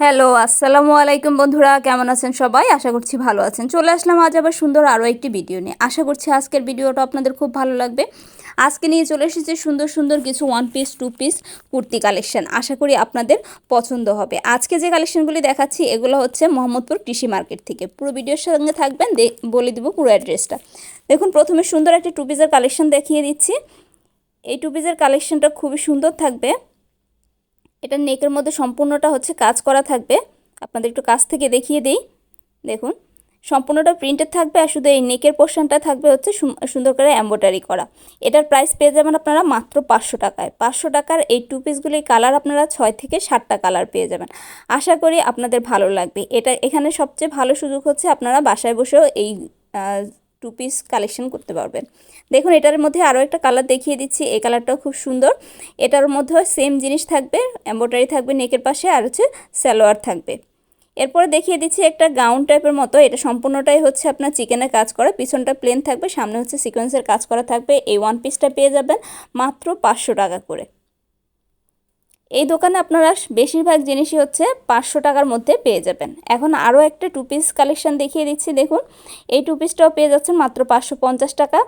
Hello, আসসালামু আলাইকুম বন্ধুরা, কেমন আছেন সবাই? আশা করছি ভালো আছেন। চলে আসলাম আজ আবার সুন্দর আরও একটি ভিডিও নিয়ে। আশা করছি আজকের ভিডিওটা আপনাদের খুব ভালো লাগবে। আজকে নিয়ে চলে এসেছি সুন্দর সুন্দর কিছু one piece two piece kurti collection আশা করি আপনাদের পছন্দ হবে। আজকে যে কালেকশনগুলি দেখাচ্ছি, এগুলো হচ্ছে মোহাম্মদপুর কৃষি মার্কেট থেকে। পুরো ভিডিওর সঙ্গে থাকবেন বলে দিব পুরো অ্যাড্রেসটা দেখুন, প্রথমে সুন্দর একটি টু পিসের কালেকশন দেখিয়ে দিচ্ছি। এই টু পিসের কালেকশনটা খুবই সুন্দর থাকবে। এটা নেকের মধ্যে সম্পূর্ণটা হচ্ছে কাজ করা থাকবে। আপনাদের একটু কাছ থেকে দেখিয়ে দিই। দেখুন, সম্পূর্ণটা প্রিন্টেড থাকবে আর শুধু এই নেকের পোর্শনটা থাকবে হচ্ছে সুন্দর করে এম্ব্রয়ডারি করা। এটার প্রাইস পেয়ে যাবেন আপনারা মাত্র পাঁচশো টাকায়। পাঁচশো টাকার এই টু পিসগুলির কালার আপনারা ছয় থেকে সাতটা কালার পেয়ে যাবেন। আশা করি আপনাদের ভালো লাগবে। এটা এখানে সবচেয়ে ভালো সুযোগ হচ্ছে আপনারা বাসায় বসেও এই টু পিস কালেকশন করতে পারবেন। দেখুন, এটার মধ্যে আরও একটা কালার দেখিয়ে দিচ্ছি। এই কালারটাও খুব সুন্দর। এটার মধ্যেও সেম জিনিস থাকবে। এম্ব্রয়ডারি থাকবে নেকের পাশে আর হচ্ছে স্যালোয়ার থাকবে। এরপরে দেখিয়ে দিচ্ছি একটা গাউন টাইপের মতো। এটা সম্পূর্ণটাই হচ্ছে আপনার চিকেনের কাজ করা। পিছনটা প্লেন থাকবে, সামনে হচ্ছে সিকোয়েন্সের কাজ করা থাকবে। এই ওয়ান পিসটা পেয়ে যাবেন মাত্র পাঁচশো টাকা করে। এই দোকানে আপনারা বেশিরভাগ জিনিসই হচ্ছে পাঁচশো টাকার মধ্যে পেয়ে যাবেন। এখন আরও একটা টু পিস কালেকশান দেখিয়ে দিচ্ছি, দেখুন। এই টু পিসটাও পেয়ে যাচ্ছেন মাত্র পাঁচশো পঞ্চাশ টাকা।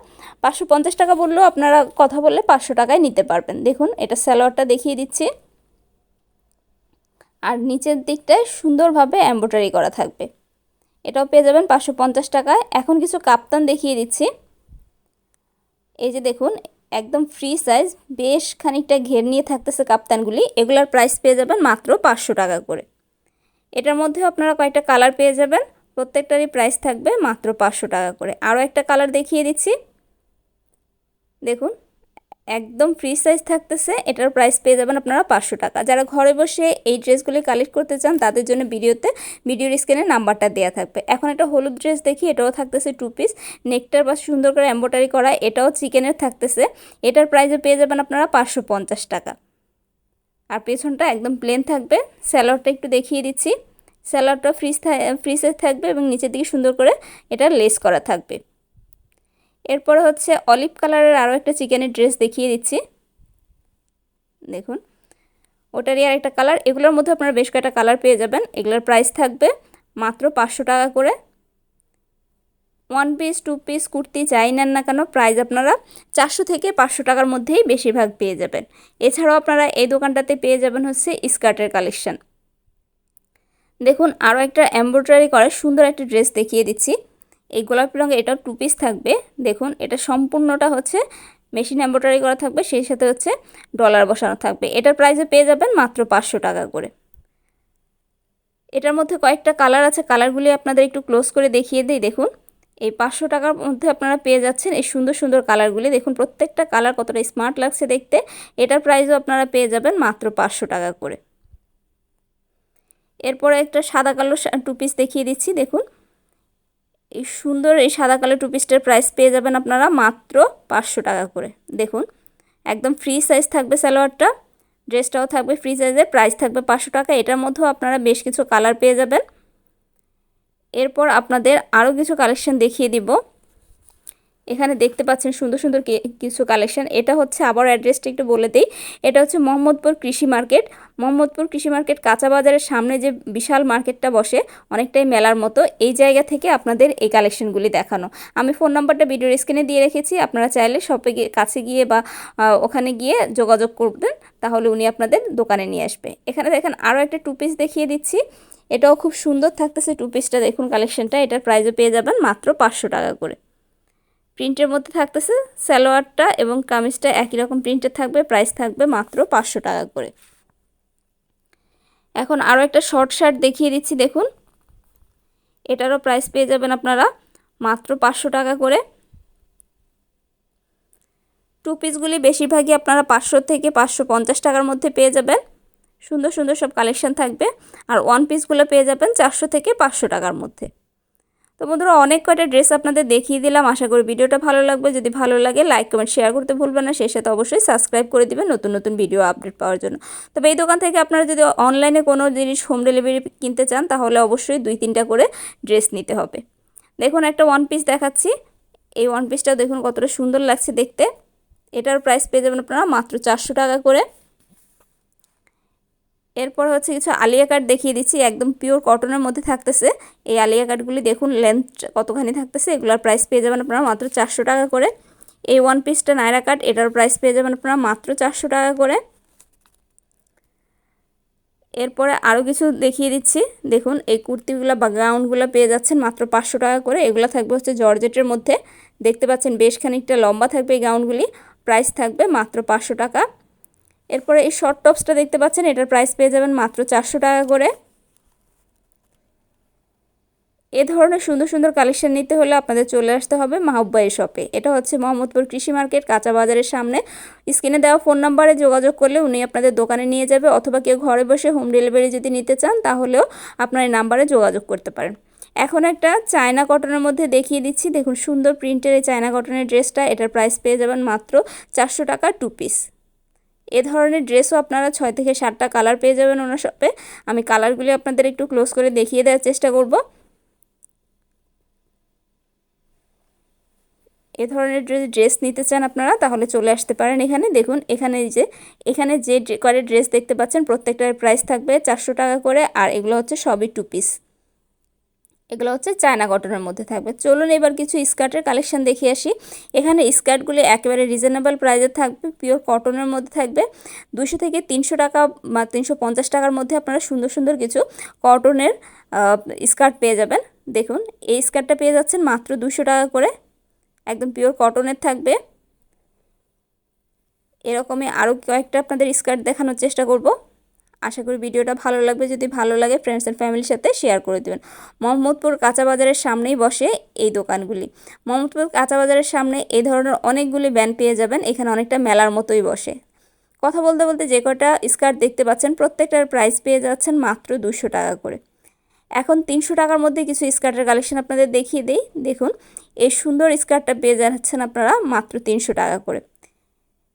পাঁচশো পঞ্চাশ টাকা বললেও আপনারা কথা বললে পাঁচশো টাকায় নিতে পারবেন। দেখুন, এটা স্যালোয়ারটা দেখিয়ে দিচ্ছি। আর নিচের দিকটায় সুন্দরভাবে এম্ব্রয়ডারি করা থাকবে। এটাও পেয়ে যাবেন পাঁচশো পঞ্চাশ টাকায়। এখন কিছু কাপ্তান দেখিয়ে দিচ্ছি। এই যে দেখুন একদম ফ্রি সাইজ বেশ খানিকটা ঘের নিয়ে থাকতেছে কাপ্তানগুলি। এগুলার প্রাইস পেয়ে যাবেন মাত্র পাঁচশো টাকা করে। এটার মধ্যে আপনারা কয়েকটা কালার পেয়ে যাবেন। প্রত্যেকটারই প্রাইস থাকবে মাত্র পাঁচশো টাকা করে। আরও একটা কালার দেখিয়ে দিচ্ছি। দেখুন। একদম ফ্রি সাইজ থাকতেছে, এটার প্রাইস পেয়ে যাবেন আপনারা পাঁচশো টাকা। যারা ঘরে বসে এই ড্রেসগুলি কালেক্ট করতে চান, তাদের জন্য ভিডিওতে, ভিডিওর স্ক্রিনে নাম্বারটা দেওয়া থাকবে। এখন একটা হলুদ ড্রেস দেখি, এটাও থাকতেছে টু পিস নেকটার পাশে সুন্দর করে এম্ব্রয়ডারি করা, এটাও চিকেনের থাকতেছে। এটার প্রাইসে পেয়ে যাবেন আপনারা পাঁচশো পঞ্চাশ টাকা। আর পেছনটা একদম প্লেন থাকবে। স্যালোয়ারটা একটু দেখিয়ে দিচ্ছি। স্যালোয়ারটা ফ্রিজ ফ্রিজে থাকবে এবং নিচের দিকে সুন্দর করে এটা লেস করা থাকবে। এরপরে হচ্ছে অলিভ কালারের আরও একটা চিকেনের ড্রেস দেখিয়ে দিচ্ছি। দেখুন, ওটারই আর একটা কালার এগুলোর মধ্যে আপনারা বেশ কয়েকটা কালার পেয়ে যাবেন। এগুলোর প্রাইস থাকবে মাত্র পাঁচশো টাকা করে। One piece two piece kurti চাই নেন না কেন প্রাইস আপনারা চারশো থেকে পাঁচশো টাকার মধ্যেই বেশিরভাগ পেয়ে যাবেন। এছাড়াও আপনারা এই দোকানটাতে পেয়ে যাবেন হচ্ছে স্কার্টের কালেকশান দেখুন আরও একটা এমব্রয়ডারি করা সুন্দর একটা ড্রেস দেখিয়ে দিচ্ছি। এই গোলাপি রঙের এটাও টু পিস থাকবে। দেখুন, এটা সম্পূর্ণটা হচ্ছে মেশিন এম্ব্রয়ডারি করা থাকবে, সেই সাথে হচ্ছে ডলার বসানো থাকবে। এটার প্রাইসে পেয়ে যাবেন মাত্র পাঁচশো টাকা করে। এটার মধ্যে কয়েকটা কালার আছে কালারগুলি আপনাদের একটু ক্লোজ করে দেখিয়ে দিই। দেখুন, এই পাঁচশো টাকার মধ্যে আপনারা পেয়ে যাচ্ছেন এই সুন্দর সুন্দর কালারগুলি দেখুন, প্রত্যেকটা কালার কতটা স্মার্ট লাগছে দেখতে। এটার প্রাইসও আপনারা পেয়ে যাবেন মাত্র পাঁচশো টাকা করে। এরপরে একটা সাদা কালো টু পিস দেখিয়ে দিচ্ছি। দেখুন এই সুন্দর এই সাদা কালো টু পিসটার প্রাইস পেয়ে যাবেন আপনারা মাত্র পাঁচশো টাকা করে। দেখুন, একদম ফ্রি সাইজ থাকবে সালোয়ারটা ড্রেসটাও থাকবে ফ্রি সাইজের প্রাইস থাকবে পাঁচশো টাকা। এটার মধ্যেও আপনারা বেশ কিছু কালার পেয়ে যাবেন। এরপর আপনাদের আরও কিছু কালেকশন দেখিয়ে দিব। এখানে দেখতে পাচ্ছেন সুন্দর সুন্দর কিছু কালেকশন এটা হচ্ছে আবার অ্যাড্রেসটা একটু বলে দিই। এটা হচ্ছে মোহাম্মদপুর কৃষি মার্কেট। মোহাম্মদপুর কৃষি মার্কেট কাঁচা বাজারের সামনে যে বিশাল মার্কেটটা বসে, অনেকটাই মেলার মতো। এই জায়গা থেকে আপনাদের এই কালেকশনগুলি দেখানো। আমি ফোন নাম্বারটা ভিডিওর স্ক্রিনে দিয়ে রেখেছি। আপনারা চাইলে শপে গিয়ে, কাছে গিয়ে বা ওখানে গিয়ে যোগাযোগ করবেন। তাহলে উনি আপনাদের দোকানে নিয়ে আসবে। এখানে দেখেন আরও একটা টু পিস দেখিয়ে দিচ্ছি। এটাও খুব সুন্দর থাকতেছে টু পিসটা দেখুন কালেকশনটা এটার প্রাইজও পেয়ে যাবেন মাত্র পাঁচশো টাকা করে। প্রিন্টের মধ্যে থাকতেছে সালোয়ারটা এবং কামিজটা একই রকম প্রিন্টের থাকবে, প্রাইস থাকবে মাত্র পাঁচশো টাকা করে। এখন আরও একটা শর্ট শার্ট দেখিয়ে দিচ্ছি, দেখুন। এটারও প্রাইস পেয়ে যাবেন আপনারা মাত্র পাঁচশো টাকা করে। টু পিসগুলি বেশিরভাগই আপনারা পাঁচশো থেকে পাঁচশো পঞ্চাশ টাকার মধ্যে পেয়ে যাবেন। সুন্দর সুন্দর সব কালেকশান থাকবে। আর ওয়ান পিসগুলো পেয়ে যাবেন চারশো থেকে পাঁচশো টাকার মধ্যে। তো বন্ধুরা, অনেক কয়টা ড্রেস আপনাদের দেখিয়ে দিলাম। আশা করি ভিডিওটা ভালো লাগবে। যদি ভালো লাগে, লাইক, কমেন্ট, শেয়ার করতে ভুলবেন না। সেই সাথে অবশ্যই সাবস্ক্রাইব করে দিবেন নতুন নতুন ভিডিও আপডেট পাওয়ার জন্য। তবে এই দোকান থেকে আপনারা যদি অনলাইনে কোনো জিনিস হোম ডেলিভারি কিনতে চান, তাহলে অবশ্যই দুই, তিনটা করে ড্রেস নিতে হবে। দেখুন, একটা ওয়ান পিস দেখাচ্ছি। এই ওয়ান পিসটা দেখুন কতটা সুন্দর লাগছে দেখতে। এটার প্রাইস পেয়ে যাবেন আপনারা মাত্র চারশো টাকা করে। এরপর হচ্ছে কিছু আলিয়া কাট দেখিয়ে দিচ্ছি, একদম পিওর কটনের মধ্যে থাকতেছে। এই আলিয়া কাটগুলি দেখুন লেন্থ কতখানি থাকতেছে, এগুলোর প্রাইস পেয়ে যাবেন আপনারা মাত্র চারশো টাকা করে। এই ওয়ান পিসটা নায়রা কাট এটার প্রাইস পেয়ে যাবেন আপনারা মাত্র চারশো টাকা করে। এরপরে আরও কিছু দেখিয়ে দিচ্ছি। দেখুন, এই কুর্তিগুলো বা গাউনগুলো পেয়ে যাচ্ছেন মাত্র পাঁচশো টাকা করে। এগুলো থাকবে হচ্ছে জর্জেটের মধ্যে। দেখতে পাচ্ছেন, বেশ খানিকটা লম্বা থাকবে এই গাউনগুলি প্রাইস থাকবে মাত্র পাঁচশো টাকা। এরপরে এই শর্ট টপসটা দেখতে পাচ্ছেন, এটার প্রাইস পেয়ে যাবেন মাত্র চারশো টাকা করে। এ ধরনের সুন্দর সুন্দর কালেকশন নিতে হলে আপনাদের চলে আসতে হবে মাহব্বাই শপে এটা হচ্ছে মোহাম্মদপুর কৃষি মার্কেট, কাঁচা বাজারের সামনে। স্ক্রিনে দেওয়া ফোন নাম্বারে যোগাযোগ করলে উনি আপনাদের দোকানে নিয়ে যাবে, অথবা কেউ ঘরে বসে হোম ডেলিভারি যদি নিতে চান, তাহলেও আপনার এই নাম্বারে যোগাযোগ করতে পারেন। এখন একটা চায়না কটনের মধ্যে দেখিয়ে দিচ্ছি। দেখুন, সুন্দর প্রিন্টের এই চায়না কটনের ড্রেসটা এটার প্রাইস পেয়ে যাবেন মাত্র চারশো টাকা টু পিস এ ধরনের ড্রেসও আপনারা ছয় থেকে সাতটা কালার পেয়ে যাবেন ওনার শপে আমি কালারগুলি আপনাদের একটু ক্লোজ করে দেখিয়ে দেওয়ার চেষ্টা করব। এ ধরনের যদি ড্রেস নিতে চান আপনারা, তাহলে চলে আসতে পারেন এখানে। দেখুন, এখানে যে এখানে যে করে ড্রেস দেখতে পাচ্ছেন, প্রত্যেকটার প্রাইস থাকবে চারশো টাকা করে, আর এগুলো হচ্ছে সবই টু পিস এগুলো হচ্ছে চায়না কটনের মধ্যে থাকবে। চলুন এবার কিছু স্কার্টের কালেকশন দেখে আসি। এখানে স্কার্টগুলি একেবারে রিজনেবল প্রাইজে থাকবে, পিওর কটনের মধ্যে থাকবে। দুশো থেকে তিনশো টাকা বা তিনশো পঞ্চাশ টাকার মধ্যে আপনারা সুন্দর সুন্দর কিছু কটনের স্কার্ট পেয়ে যাবেন। দেখুন, এই স্কার্টটা পেয়ে যাচ্ছেন মাত্র দুশো টাকা করে। একদম পিওর কটনের থাকবে। এরকমই আরও কয়েকটা আপনাদের স্কার্ট দেখানোর চেষ্টা করব। আশা করি ভিডিওটা ভালো লাগবে। যদি ভালো লাগে ফ্রেন্ডস অ্যান্ড ফ্যামিলির সাথে শেয়ার করে দেবেন। মোহাম্মদপুর কাঁচা বাজারের সামনেই বসে এই দোকানগুলি। মোহাম্মদপুর কাঁচা বাজারের সামনে এই ধরনের অনেকগুলি ব্যান্ড পেয়ে যাবেন। এখানে অনেকটা মেলার মতোই বসে। কথা বলতে বলতে যে কটা স্কার্ট দেখতে পাচ্ছেন, প্রত্যেকটার প্রাইস পেয়ে যাচ্ছেন মাত্র দুশো টাকা করে। এখন তিনশো টাকার মধ্যে কিছু স্কার্টের কালেকশন আপনাদের দেখিয়ে দিই। দেখুন, এই সুন্দর স্কার্টটা পেয়ে যাচ্ছেন আপনারা মাত্র তিনশো টাকা করে।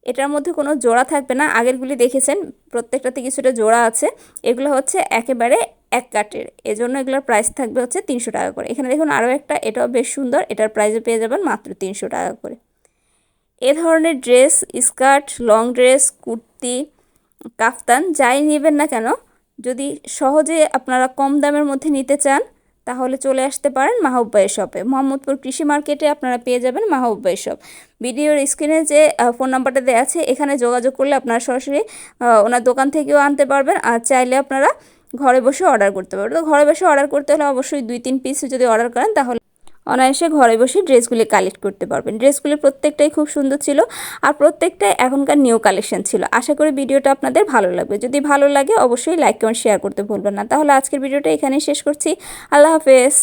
এটার মধ্যে কোনো জোড়া থাকবে না। আগেরগুলি দেখেছেন, প্রত্যেকটাতে কিছুটা জোড়া আছে। এগুলো হচ্ছে একেবারে এক কাটের এজন্য এগুলোর প্রাইস থাকবে হচ্ছে তিনশো টাকা করে। এখানে দেখুন আরও একটা, এটাও বেশ সুন্দর। এটার প্রাইসও পেয়ে যাবেন মাত্র তিনশো টাকা করে। এ ধরনের dress skirt long dress kurti, kaftan, যাই নেবেন না কেন, যদি সহজে আপনারা কম দামের মধ্যে নিতে চান তাহলে চলে আসতে পারেন মাহব্বাই শপে। মোহাম্মদপুর কৃষি মার্কেটে আপনারা পেয়ে যাবেন মাহব্বাই শপ। ভিডিওর স্ক্রিনে যে ফোন নাম্বারটা দেওয়া আছে, এখানে যোগাযোগ করলে আপনারা সরাসরি ওনার দোকান থেকেও আনতে পারবেন আর চাইলে আপনারা ঘরে বসে অর্ডার করতে পারবেন। তো ঘরে বসে অর্ডার করতে হলে অবশ্যই দুই, তিন পিস যদি অর্ডার করেন তাহলে অনায়াসে ঘরে বসে ড্রেসগুলি কালেক্ট করতে পারবেন। ড্রেসগুলি প্রত্যেকটাই খুব সুন্দর ছিল আর প্রত্যেকটাই এখনকার নিউ কালেকশন ছিল। আশা করি ভিডিওটা আপনাদের ভালো লাগবে। যদি ভালো লাগে অবশ্যই লাইক কমেন্ট শেয়ার করতে ভুলবেন না। তাহলে আজকের ভিডিওটা এখানেই শেষ করছি। আল্লাহ হাফেজ।